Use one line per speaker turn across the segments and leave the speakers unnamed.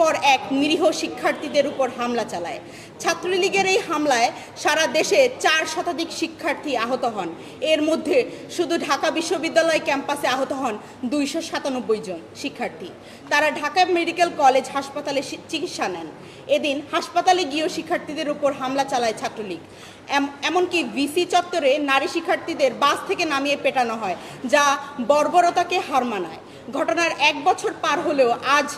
পর এক নিরীহ শিক্ষার্থীদের উপর হামলা চালায়। ছাত্রলীগের এই হামলায় সারা দেশে চার শতাধিক শিক্ষার্থী আহত হন। এর মধ্যে শুধু ঢাকা বিশ্ববিদ্যালয় ক্যাম্পাসে আহত হন দুইশো সাতানব্বই জন শিক্ষার্থী। তারা ঢাকা মেডিকেল কলেজ হাসপাতালে চিকিৎসা নেন। এদিন হাসপাতালে গিয়েও শিক্ষার্থীদের উপর হামলা চালায় ছাত্রলীগ। এমনকি ভিসি চত্বরে নারী শিক্ষার্থীদের বাস থেকে নামিয়ে পেটানো হয়, যা বর্বরতাকে হার মানায়। ঘটনার এক বছর পার হলেও আজ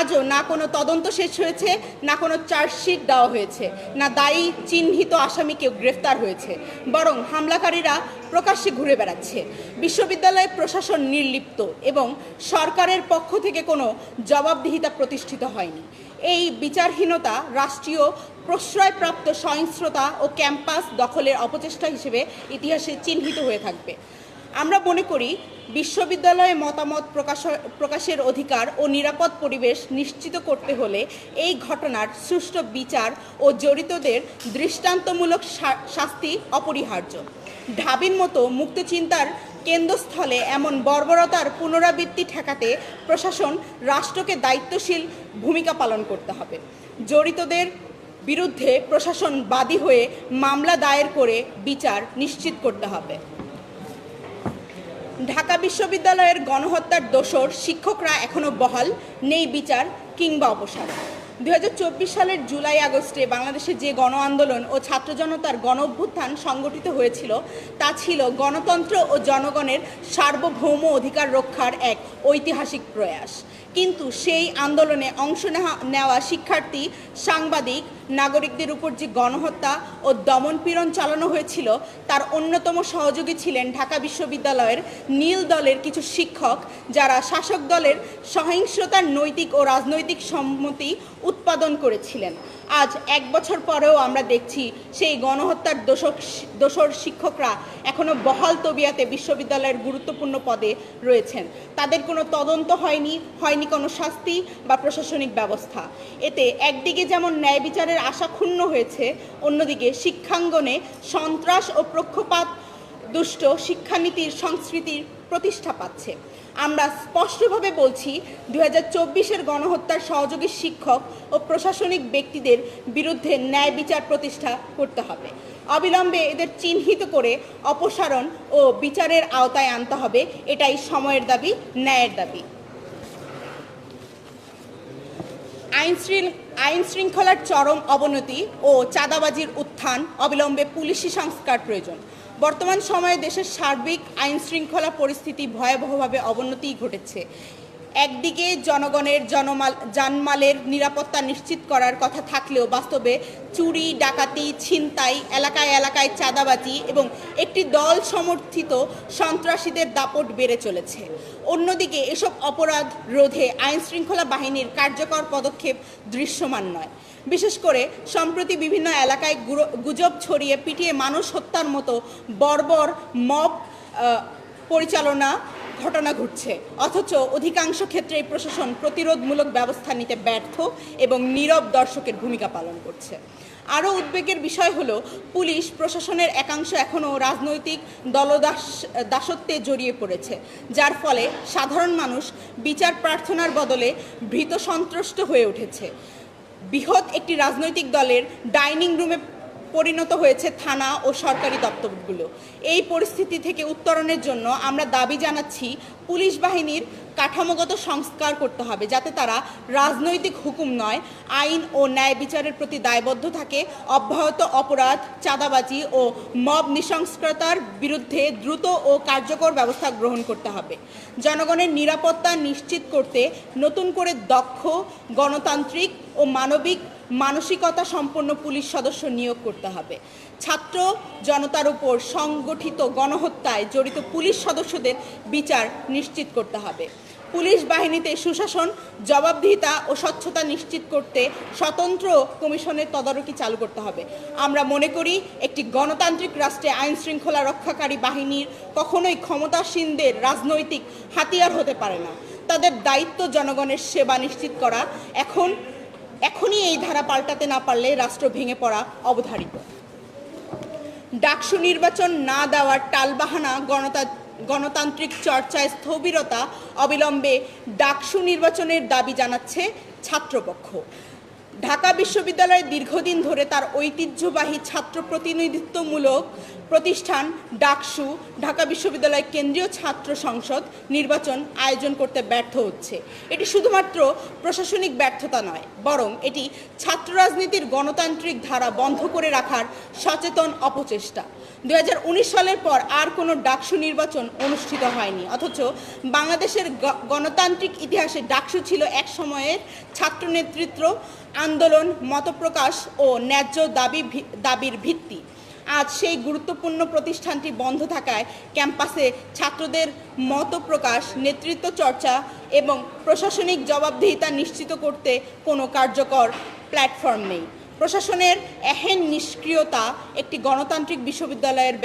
আজও না কোনো তদন্ত শেষ হয়েছে, না কোনো চার্জশিট দেওয়া হয়েছে, না দায়ী চিহ্নিত আসামিকেও গ্রেফতার হয়েছে, বরং হামলাকারীরা প্রকাশ্যে ঘুরে বেড়াচ্ছে। বিশ্ববিদ্যালয় প্রশাসন নির্লিপ্ত এবং সরকারের পক্ষ থেকে কোনো জবাবদিহিতা প্রতিষ্ঠিত হয়নি। এই বিচারহীনতা রাষ্ট্রীয় প্রশ্রয়প্রাপ্ত সহিংস্রতা ও ক্যাম্পাস দখলের অপচেষ্টা হিসেবে ইতিহাসে চিহ্নিত হয়ে থাকবে। আমরা মনে করি বিশ্ববিদ্যালয়ে মতামত প্রকাশ প্রকাশের অধিকার ও নিরাপদ পরিবেশ নিশ্চিত করতে হলে এই ঘটনার সুষ্ঠু বিচার ও জড়িতদের দৃষ্টান্তমূলক শাস্তি অপরিহার্য। ঢাবির মতো মুক্তচিন্তার কেন্দ্রস্থলে এমন বর্বরতার পুনরাবৃত্তি ঠেকাতে প্রশাসন রাষ্ট্রকে দায়িত্বশীল ভূমিকা পালন করতে হবে। জড়িতদের বিরুদ্ধে প্রশাসন বাদী হয়ে মামলা দায়ের করে বিচার নিশ্চিত করতে হবে। ঢাকা বিশ্ববিদ্যালয়ের গণহত্যার দোষর শিক্ষকরা এখনও বহাল, নেই বিচার কিংবা অবসাদ দু সালের জুলাই আগস্টে বাংলাদেশে যে গণ আন্দোলন ও ছাত্র জনতার গণ অভ্যুত্থান সংগঠিত হয়েছিল, তা ছিল গণতন্ত্র ও জনগণের সার্বভৌম অধিকার রক্ষার এক ঐতিহাসিক প্রয়াস। কিন্তু সেই আন্দোলনে অংশ নেওয়া- শিক্ষার্থী, সাংবাদিক, নাগরিকদের উপর যে গণহত্যা ও দমনপীড়ন চালানো হয়েছিল, তার অন্যতম সহযোগী ছিলেন ঢাকা বিশ্ববিদ্যালয়ের নীল দলের কিছু শিক্ষক, যারা শাসক দলের সহিংসতার নৈতিক ও রাজনৈতিক সম্মতি উৎপাদন করেছিলেন। আজ এক বছর পরেও আমরা দেখছি সেই গণহত্যার দোষক দোষর শিক্ষকরা এখনও বহাল তবিয়াতে বিশ্ববিদ্যালয়ের গুরুত্বপূর্ণ পদে রয়েছেন। তাদের কোনো তদন্ত হয়নি হয়নি কোনো শাস্তি বা প্রশাসনিক ব্যবস্থা। এতে একদিকে যেমন ন্যায় বিচারের আশা ক্ষুণ্ণ হয়েছে, অন্যদিকে শিক্ষাঙ্গনে সন্ত্রাস ও পক্ষপাত দুষ্ট শিক্ষানীতির সংস্কৃতির প্রতিষ্ঠা পাচ্ছে। আমরা স্পষ্টভাবে বলছি দু হাজার চব্বিশের গণহত্যার সহযোগী শিক্ষক ও প্রশাসনিক ব্যক্তিদের বিরুদ্ধে ন্যায় বিচার প্রতিষ্ঠা করতে হবে। অবিলম্বে এদের চিহ্নিত করে অপসারণ ও বিচারের আওতায় আনতে হবে, এটাই সময়ের দাবি, ন্যায়ের দাবি। আইন শৃঙ্খ- আইন শৃঙ্খলার চরম অবনতি ও চাঁদাবাজির উত্থান অবিলম্বে পুলিশি সংস্কার প্রয়োজন। বর্তমান সময়ে দেশের সার্বিক আইন শৃঙ্খলা পরিস্থিতি ভয়াবহভাবে অবনতি ঘটেছে। একদিকে জনগণের জনমাল, জানমালের নিরাপত্তা নিশ্চিত করার কথা থাকলেও বাস্তবে চুরি, ডাকাতি, ছিনতাই, এলাকায় এলাকায় চাঁদাবাজি এবং একটি দল সমর্থিত সন্ত্রাসীদের দাপট বেড়ে চলেছে। অন্যদিকে এসব অপরাধ রোধে আইন শৃঙ্খলা বাহিনীর কার্যকর পদক্ষেপ দৃশ্যমান নয়। বিশেষ করে সম্প্রতি বিভিন্ন এলাকায় গুজব ছড়িয়ে পিটিয়ে মানুষ হত্যার মতো বর্বর মব পরিচালনা ঘটনা ঘটছে। অথচ অধিকাংশ ক্ষেত্রে এই প্রশাসন প্রতিরোধমূলক ব্যবস্থা নিতে ব্যর্থ এবং নীরব দর্শকের ভূমিকা পালন করছে। আরও উদ্বেগের বিষয় হলো, পুলিশ প্রশাসনের একাংশ এখনও রাজনৈতিক দলদাস, দাসত্বে জড়িয়ে পড়েছে, যার ফলে সাধারণ মানুষ বিচার প্রার্থনার বদলে ভীত সন্ত্রস্ত হয়ে উঠেছে। বৃহৎ একটি রাজনৈতিক দলের ডাইনিং রুমে পরিণত হয়েছে থানা ও সরকারি দপ্তরগুলো। এই পরিস্থিতি থেকে উত্তরণের জন্য আমরা দাবি জানাচ্ছি, পুলিশ বাহিনীর কাঠামোগত সংস্কার করতে হবে যাতে তারা রাজনৈতিক হুকুম নয়, আইন ও ন্যায় বিচারের প্রতি দায়বদ্ধ থাকে, অব্যাহত অপরাধ, চাঁদাবাজি ও মব নৃশংসতার বিরুদ্ধে দ্রুত ও কার্যকর ব্যবস্থা গ্রহণ করতে হবে। জনগণের নিরাপত্তা নিশ্চিত করতে নতুন করে দক্ষ, গণতান্ত্রিক ও মানবিক মানসিকতা সম্পন্ন পুলিশ সদস্য নিয়োগ করতে হবে। ছাত্র জনতার উপর সংগঠিত গণহত্যায় জড়িত পুলিশ সদস্যদের বিচার নিশ্চিত করতে হবে। পুলিশ বাহিনীতে সুশাসন, জবাবদিহিতা ও স্বচ্ছতা নিশ্চিত করতে স্বতন্ত্র কমিশনের তদারকি চালু করতে হবে। আমরা মনে করি, একটি গণতান্ত্রিক রাষ্ট্রে আইন শৃঙ্খলা রক্ষাকারী বাহিনীর কখনোই ক্ষমতাসীনদের রাজনৈতিক হাতিয়ার হতে পারে না। তাদের দায়িত্ব জনগণের সেবা নিশ্চিত করা। এখন এখনই এই ধারা পাল্টাতে না পারলে রাষ্ট্র ভেঙে পড়া অবধারিত। ডাকসু নির্বাচন না দেওয়ার টালবাহানা গণতা, গণতান্ত্রিক চর্চায় স্থবিরতা অবিলম্বে ডাকসু নির্বাচনের দাবি জানাচ্ছে ছাত্রপক্ষ। ঢাকা বিশ্ববিদ্যালয়ে দীর্ঘদিন ধরে তার ঐতিহ্যবাহী ছাত্র প্রতিনিধিত্বমূলক প্রতিষ্ঠান ডাকসু ঢাকা বিশ্ববিদ্যালয় কেন্দ্রীয় ছাত্র সংসদ নির্বাচন আয়োজন করতে ব্যর্থ হচ্ছে। এটি শুধুমাত্র প্রশাসনিক ব্যর্থতা নয়, বরং এটি ছাত্র রাজনীতির গণতান্ত্রিক ধারা বন্ধ করে রাখার সচেতন অপচেষ্টা। দু হাজার উনিশ সালের পর আর কোনো ডাকসু নির্বাচন অনুষ্ঠিত হয়নি, অথচ বাংলাদেশের গণতান্ত্রিক ইতিহাসে ডাকসু ছিল এক সময়ের ছাত্র নেতৃত্ব আন্দোলন, মতপ্রকাশ ও ন্যায্য দাবি দাবির ভিত্তি। আজ সেই গুরুত্বপূর্ণ প্রতিষ্ঠানটি বন্ধ থাকায় ক্যাম্পাসে ছাত্রদের মত প্রকাশ নেতৃত্ব চর্চা এবং প্রশাসনিক জবাবদিহিতা নিশ্চিত করতে কোনো কার্যকর প্ল্যাটফর্ম নেই। প্রশাসনের এহেন নিষ্ক্রিয়তা একটি গণতান্ত্রিক বিশ্ববিদ্যালয়ের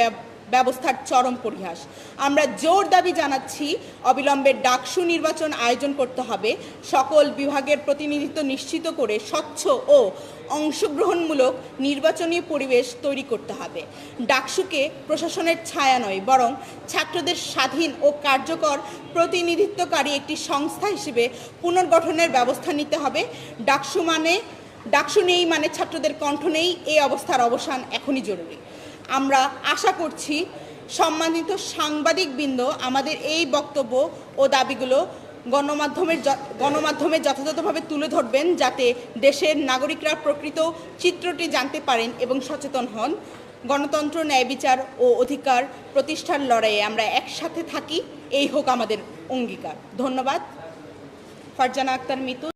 ব্যবস্থার চরম পরিহাস। আমরা জোর দাবি জানাচ্ছি, অবিলম্বে ডাকসু নির্বাচন আয়োজন করতে হবে। সকল বিভাগের প্রতিনিধিত্ব নিশ্চিত করে স্বচ্ছ ও অংশগ্রহণমূলক নির্বাচনী পরিবেশ তৈরি করতে হবে। ডাকসুকে প্রশাসনের ছায়া নয়, বরং ছাত্রদের স্বাধীন ও কার্যকর প্রতিনিধিত্বকারী একটি সংস্থা হিসেবে পুনর্গঠনের ব্যবস্থা নিতে হবে। ডাকসু মানে ডাকসু নেই মানে ছাত্রদের কণ্ঠ নেই এই অবস্থার অবসান এখনই জরুরি। আমরা আশা করছি সম্মানিত সাংবাদিকবৃন্দ আমাদের এই বক্তব্য ও দাবিগুলো গণমাধ্যমের গণমাধ্যমে যথাযথভাবে তুলে ধরবেন যাতে দেশের নাগরিকরা প্রকৃত চিত্রটি জানতে পারেন এবং সচেতন হন। গণতন্ত্র, ন্যায় বিচার ও অধিকার প্রতিষ্ঠার লড়াইয়ে আমরা একসাথে থাকি। এই হোক আমাদের অঙ্গীকার। ধন্যবাদ। ফারজানা আক্তার মিতু।